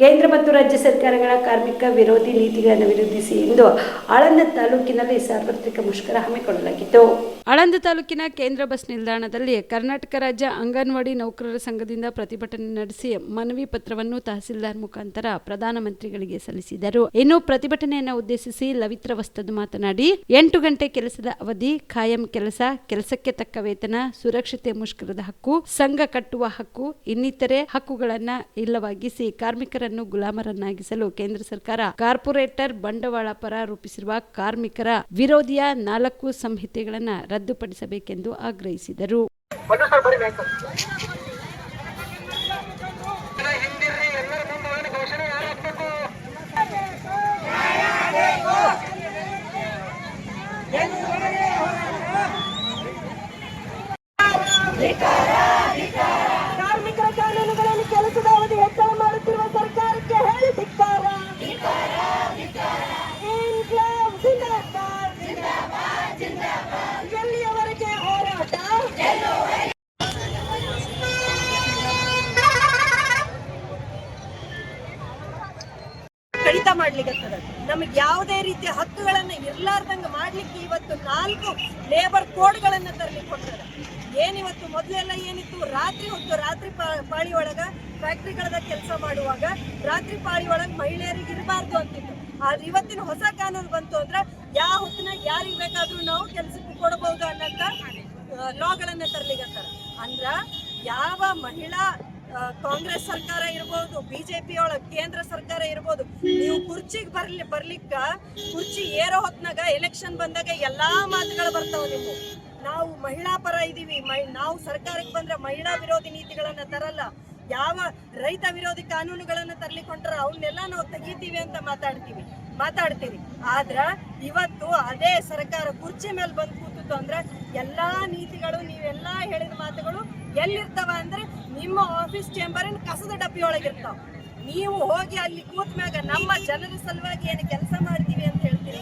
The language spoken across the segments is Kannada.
ಕೇಂದ್ರ ಮತ್ತು ರಾಜ್ಯ ಸರ್ಕಾರಗಳ ಕಾರ್ಮಿಕ ವಿರೋಧಿ ನೀತಿಗಳನ್ನು ವಿರೋಧಿಸಿ ಇಂದು ಆಳಂದ ತಾಲೂಕಿನಲ್ಲಿ ಸಾರ್ವತ್ರಿಕ ಮುಷ್ಕರ ಹಮ್ಮಿಕೊಳ್ಳಲಾಗಿತ್ತು. ಆಳಂದ ತಾಲೂಕಿನ ಕೇಂದ್ರ ಬಸ್ ನಿಲ್ದಾಣದಲ್ಲಿ ಕರ್ನಾಟಕ ರಾಜ್ಯ ಅಂಗನವಾಡಿ ನೌಕರರ ಸಂಘದಿಂದ ಪ್ರತಿಭಟನೆ ನಡೆಸಿ ಮನವಿ ಪತ್ರವನ್ನು ತಹಸೀಲ್ದಾರ್ ಮುಖಾಂತರ ಪ್ರಧಾನಮಂತ್ರಿಗಳಿಗೆ ಸಲ್ಲಿಸಿದರು. ಇನ್ನು ಪ್ರತಿಭಟನೆಯನ್ನು ಉದ್ದೇಶಿಸಿ ಲವಿತ್ರ ವಸ್ತದ ಮಾತನಾಡಿ, ಎಂಟು ಗಂಟೆ ಕೆಲಸದ ಅವಧಿ, ಖಾಯಂ ಕೆಲಸ, ಕೆಲಸಕ್ಕೆ ತಕ್ಕ ವೇತನ, ಸುರಕ್ಷತೆ ಮುಷ್ಕರದ ಹಕ್ಕು, ಸಂಘ ಕಟ್ಟುವ ಹಕ್ಕು, ಇನ್ನಿತರೆ ಹಕ್ಕುಗಳನ್ನ ಇಲ್ಲವಾಗಿಸಿ ಕಾರ್ಮಿಕರನ್ನು ಗುಲಾಮರನ್ನಾಗಿಸಲು ಕೇಂದ್ರ ಸರ್ಕಾರ ಕಾರ್ಪೊರೇಟರ್ ಬಂಡವಾಳ ಪರ ರೂಪಿಸಿರುವ ಕಾರ್ಮಿಕರ ವಿರೋಧಿಯ ನಾಲ್ಕು ಸಂಹಿತೆಗಳನ್ನು ರದ್ದುಪಡಿಸಬೇಕೆಂದು ಆಗ್ರಹಿಸಿದರು. ಕಡಿತ ಮಾಡ್ಲಿಕ್ಕೆ ನಮಗೆ ಯಾವುದೇ ರೀತಿಯ ಹಕ್ಕುಗಳನ್ನು ಇರ್ಲಾರ್ದಂಗ ಮಾಡ್ಲಿಕ್ಕೆ ಇವತ್ತು ನಾಲ್ಕು ಲೇಬರ್ ಕೋಡ್ಗಳನ್ನ ತರಲಿಕ್ಕೆ ಕೊಡ್ತದೆ ಏನಿವತ್ತು ಮೊದಲೆಲ್ಲ ಏನಿತ್ತು? ರಾತ್ರಿ ಹೊತ್ತು ರಾತ್ರಿ ಪಾಳಿ ಒಳಗ ಫ್ಯಾಕ್ಟ್ರಿಗಳದ ಕೆಲಸ ಮಾಡುವಾಗ ರಾತ್ರಿ ಪಾಳಿ ಒಳಗ ಮಹಿಳೆಯರಿಗೆ ಇರಬಾರ್ದು ಅಂತಿತ್ತು. ಆದ್ರೆ ಇವತ್ತಿನ ಹೊಸ ಕಾನೂನು ಬಂತು ಅಂದ್ರೆ ಯಾವ ಹೊತ್ತಿನ ಯಾರಿಗೆ ಬೇಕಾದ್ರೂ ನಾವು ಕೆಲಸಕ್ಕೆ ಕೊಡಬಹುದು ಅನ್ನಂತ ಲಾಗಳನ್ನ ತರ್ಲಿಗತ್ತಾರ ಅಂದ್ರ ಯಾವ ಮಹಿಳಾ ಕಾಂಗ್ರೆಸ್ ಸರ್ಕಾರ ಇರ್ಬೋದು, ಬಿಜೆಪಿ ಒಳಗ್ ಕೇಂದ್ರ ಸರ್ಕಾರ ಇರ್ಬೋದು, ನೀವು ಕುರ್ಚಿಗೆ ಬರ್ಲಿ, ಬರ್ಲಿಕ್ಕ ಕುರ್ಚಿ ಏರೋ ಹೊತ್ನಾಗ ಎಲೆಕ್ಷನ್ ಬಂದಾಗ ಎಲ್ಲಾ ಮಾತುಗಳು ಬರ್ತಾವ ನೀವು ನಾವು ಮಹಿಳಾ ಪರ ಇದೀವಿ ನಾವು ಸರ್ಕಾರಕ್ಕೆ ಬಂದ್ರೆ ಮಹಿಳಾ ವಿರೋಧಿ ನೀತಿಗಳನ್ನ ತರಲ್ಲ. ಯಾವ ರೈತ ವಿರೋಧಿ ಕಾನೂನುಗಳನ್ನ ತರ್ಲಿಕ್ಕೆ ಹೊಂಟ್ರ ಅವನ್ನೆಲ್ಲ ನಾವು ತೆಗಿತೀವಿ ಅಂತ ಮಾತಾಡ್ತೀವಿ ಮಾತಾಡ್ತೀವಿ ಆದ್ರ ಇವತ್ತು ಅದೇ ಸರ್ಕಾರ ಕುರ್ಚಿ ಮೇಲೆ ಬಂದು ಕೂತು ಅಂದ್ರೆ ಎಲ್ಲಾ ನೀತಿಗಳು, ನೀವೆಲ್ಲಾ ಹೇಳಿದ ಮಾತುಗಳು ಎಲ್ಲಿರ್ತಾವ ಅಂದ್ರೆ ನಿಮ್ಮ ಆಫೀಸ್ ಚೇಂಬರಿನ ಕಸದ ಡಬ್ಬಿ ಒಳಗಿರ್ತಾವ ನೀವು ಹೋಗಿ ಅಲ್ಲಿ ಕೂತ್ ಮ್ಯಾಗ ನಮ್ಮ ಜನರ ಸಲುವಾಗಿ ಏನು ಕೆಲಸ ಮಾಡ್ತೀವಿ ಅಂತ ಹೇಳ್ತೀವಿ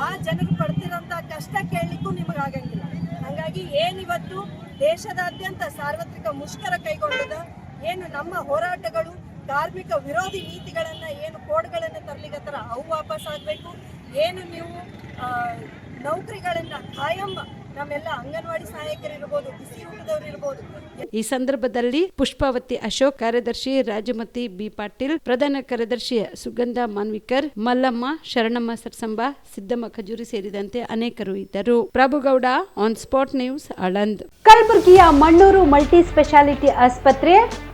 ಆ ಜನರು ಪಡ್ತಿರೋಂಥ ಕಷ್ಟ ಕೇಳಲಿಕ್ಕೂ ನಿಮಗೆ ಆಗಂಗಿಲ್ಲ. ಹಂಗಾಗಿ ಏನಿವತ್ತು ದೇಶದಾದ್ಯಂತ ಸಾರ್ವತ್ರಿಕ ಮುಷ್ಕರ ಕೈಗೊಂಡದ? ಏನು ನಮ್ಮ ಹೋರಾಟಗಳು ಕಾರ್ಮಿಕ ವಿರೋಧಿ ನೀತಿಗಳನ್ನ ಏನು ಕೋಡ್ಗಳನ್ನ ತರಲಿಗತ್ತರ ಅವು ವಾಪಸ್ ಆಗಬೇಕು? ಏನು ನೀವು ನೌಕರಿಗಳನ್ನ ಕಾಯಂ ನಮ್ಮೆಲ್ಲ ಅಂಗನವಾಡಿ ಸಹಾಯಕರಿರ್ಬೋದು ಬಿಸಿ ಊಟದವ್ರು ಇರ್ಬೋದು. ಈ ಸಂದರ್ಭದಲ್ಲಿ ಪುಷ್ಪಾವತಿ ಅಶೋಕ್ ಕಾರ್ಯದರ್ಶಿ ರಾಜಮತಿ ಬಿ ಪಾಟೀಲ್ ಪ್ರಧಾನ ಕಾರ್ಯದರ್ಶಿ ಸುಗಂಧ ಮಾನ್ವಿಕರ್ ಮಲ್ಲಮ್ಮ ಶರಣಮ್ಮ ಸರ್ಸಂಬ ಸಿದ್ದಮ್ಮ ಖಜೂರಿ ಸೇರಿದಂತೆ ಅನೇಕರು ಇದ್ದರು. Prabhugouda on spot news Aland ಕಲಬುರಗಿಯ ಮಣ್ಣೂರು ಮಲ್ಟಿ ಸ್ಪೆಷಾಲಿಟಿ ಆಸ್ಪತ್ರೆ